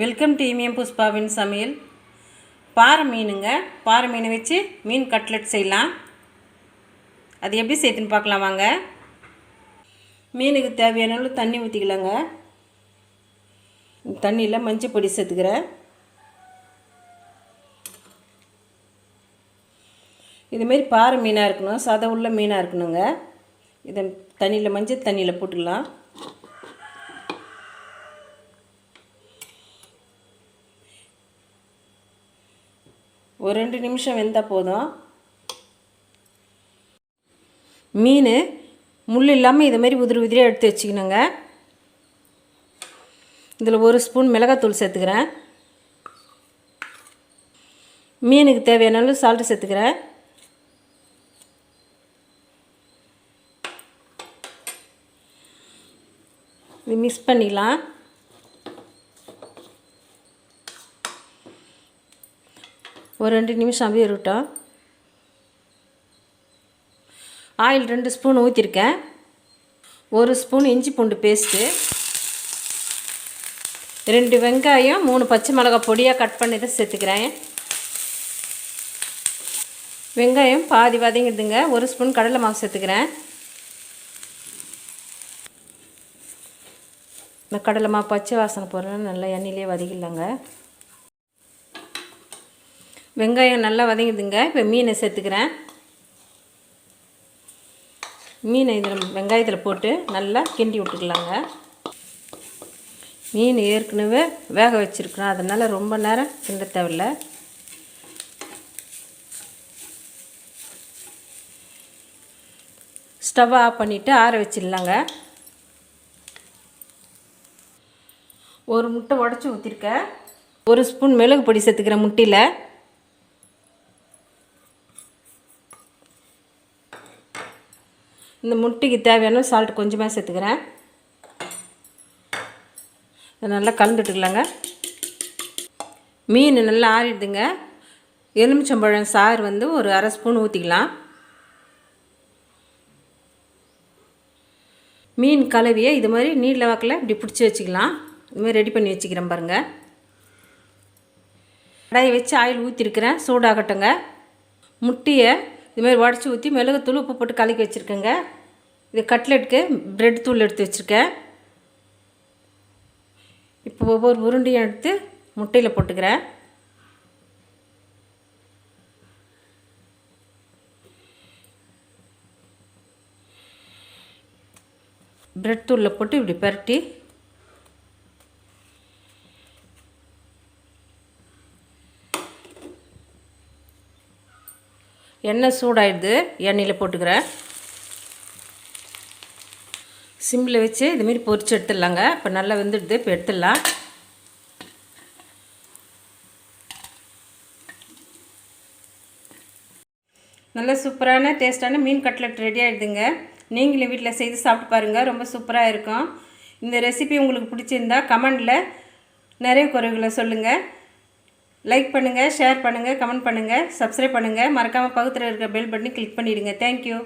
Welcome டிமியம் புஷ்பாவின் சமையல் பாறை மீனுங்க. பாறை மீனை வச்சு மீன் கட்லெட் செய்யலாம். அது எப்படி சேர்த்துன்னு பார்க்கலாம் வாங்க. மீனுக்கு தேவையான அளவு தண்ணி ஊற்றிக்கலாங்க தண்ணியில் மஞ்சள் பொடி சேர்த்துக்கிறேன். இதுமாரி பாறை மீனாக இருக்கணும். சதை உள்ள மீனாக இருக்கணுங்க. இதை தண்ணியில் மஞ்சள் தண்ணியில் போட்டுக்கலாம். ஒரு ரெண்டு நிமிஷம் வெந்தால் போதும். மீன் முள் இல்லாமல் இது மாதிரி உதிரி உதிரியாக எடுத்து வச்சுக்கணுங்க. இதில் ஒரு ஸ்பூன் மிளகாத்தூள் சேர்த்துக்கிறேன். மீனுக்கு தேவையான அளவு சால்ட்டு சேர்த்துக்கிறேன். இது மிக்ஸ் பண்ணிக்கலாம் ஒரு ரெண்டு நிமிஷம் அப்படியே இருக்கட்டும். ஆயில் ரெண்டு ஸ்பூன் ஊற்றிருக்கேன் ஒரு ஸ்பூன் இஞ்சி பூண்டு பேஸ்ட்டு. ரெண்டு வெங்காயம் மூணு பச்சை மிளகாய் பொடியாக கட் பண்ணி தான் சேர்த்துக்கிறேன். வெங்காயம் பாதி வதங்கிடுதுங்க. ஒரு ஸ்பூன் கடலை மாவு சேர்த்துக்கிறேன். இந்த கடலை மாவு பச்சை வாசனை போடுறேன் நல்லா எண்ணெயிலே வதக்கிடலாங்க. வெங்காயம் நல்லா வதங்கிதுங்க இப்போ மீனை சேர்த்துக்கிறேன். மீனை இதில் வெங்காயத்தில் போட்டு நல்லா கிண்டி விட்டுக்கலாங்க. மீன் ஏற்கனவே வேக வச்சுருக்குறோம் அதனால் ரொம்ப நேரம் கிண்ட தேவையில்ல. ஸ்டவ் ஆஃப் பண்ணிவிட்டு ஆற வச்சிடலாங்க. ஒரு முட்டை உடச்சி ஊற்றிருக்கேன் ஒரு ஸ்பூன் மிளகு பொடி சேர்த்துக்கிறேன் முட்டையில் இந்த முட்டைக்கு தேவையான சால்ட் கொஞ்சமாக சேர்த்துக்கிறேன். நல்லா கலந்துட்டுக்கலாங்க. மீன் நல்லா ஆறிடுதுங்க. எலுமிச்சம்பழம் சாறு வந்து ஒரு அரை ஸ்பூன் ஊற்றிக்கலாம் மீன் கலவியை இது மாதிரி நீரில் வாக்கில் இப்படி பிடிச்சி வச்சுக்கலாம். இது மாதிரி ரெடி பண்ணி வச்சுக்கிறேன் பாருங்கள் கடாயை வச்சு ஆயில் ஊற்றிருக்கிறேன் சூடாகட்டுங்க. முட்டையை இதுமாதிரி உடச்சி ஊற்றி மிளகுத்தூள் உப்பு போட்டு கலக்கி வச்சுருக்கேங்க. இது கட்லெட்டுக்கு ப்ரெட் தூள் எடுத்து வச்சுருக்கேன். இப்போ ஒவ்வொரு உருண்டையும் எடுத்து முட்டையில் போட்டுக்கிறேன். ப்ரெட் தூளில் போட்டு இப்படி பரட்டி எண்ணெய் சூடாயிடுது எண்ணெயில் போட்டுக்கிறேன். சிம்மில் வச்சு இதுமாரி பொரிச்சு எடுத்துடலாங்க. இப்போ நல்லா வெந்துடுது இப்போ எடுத்துடலாம். நல்ல சூப்பரான டேஸ்ட்டான மீன் கட்லட் ரெடி ஆகிடுதுங்க நீங்களும் வீட்டில் செய்து சாப்பிட்டு பாருங்கள் ரொம்ப சூப்பராக இருக்கும். இந்த ரெசிபி உங்களுக்கு பிடிச்சிருந்தா கமெண்டில் நிறைய குறைகளை சொல்லுங்கள் லைக் பண்ணுங்கள் ஷேர் பண்ணுங்கள் கமெண்ட் பண்ணுங்கள் சப்ஸ்கிரைப் பண்ணுங்கள் மறக்காமல் பக்கத்தில் இருக்கிற பெல் பட்டனை கிளிக் பண்ணிவிடுங்க தேங்க்யூ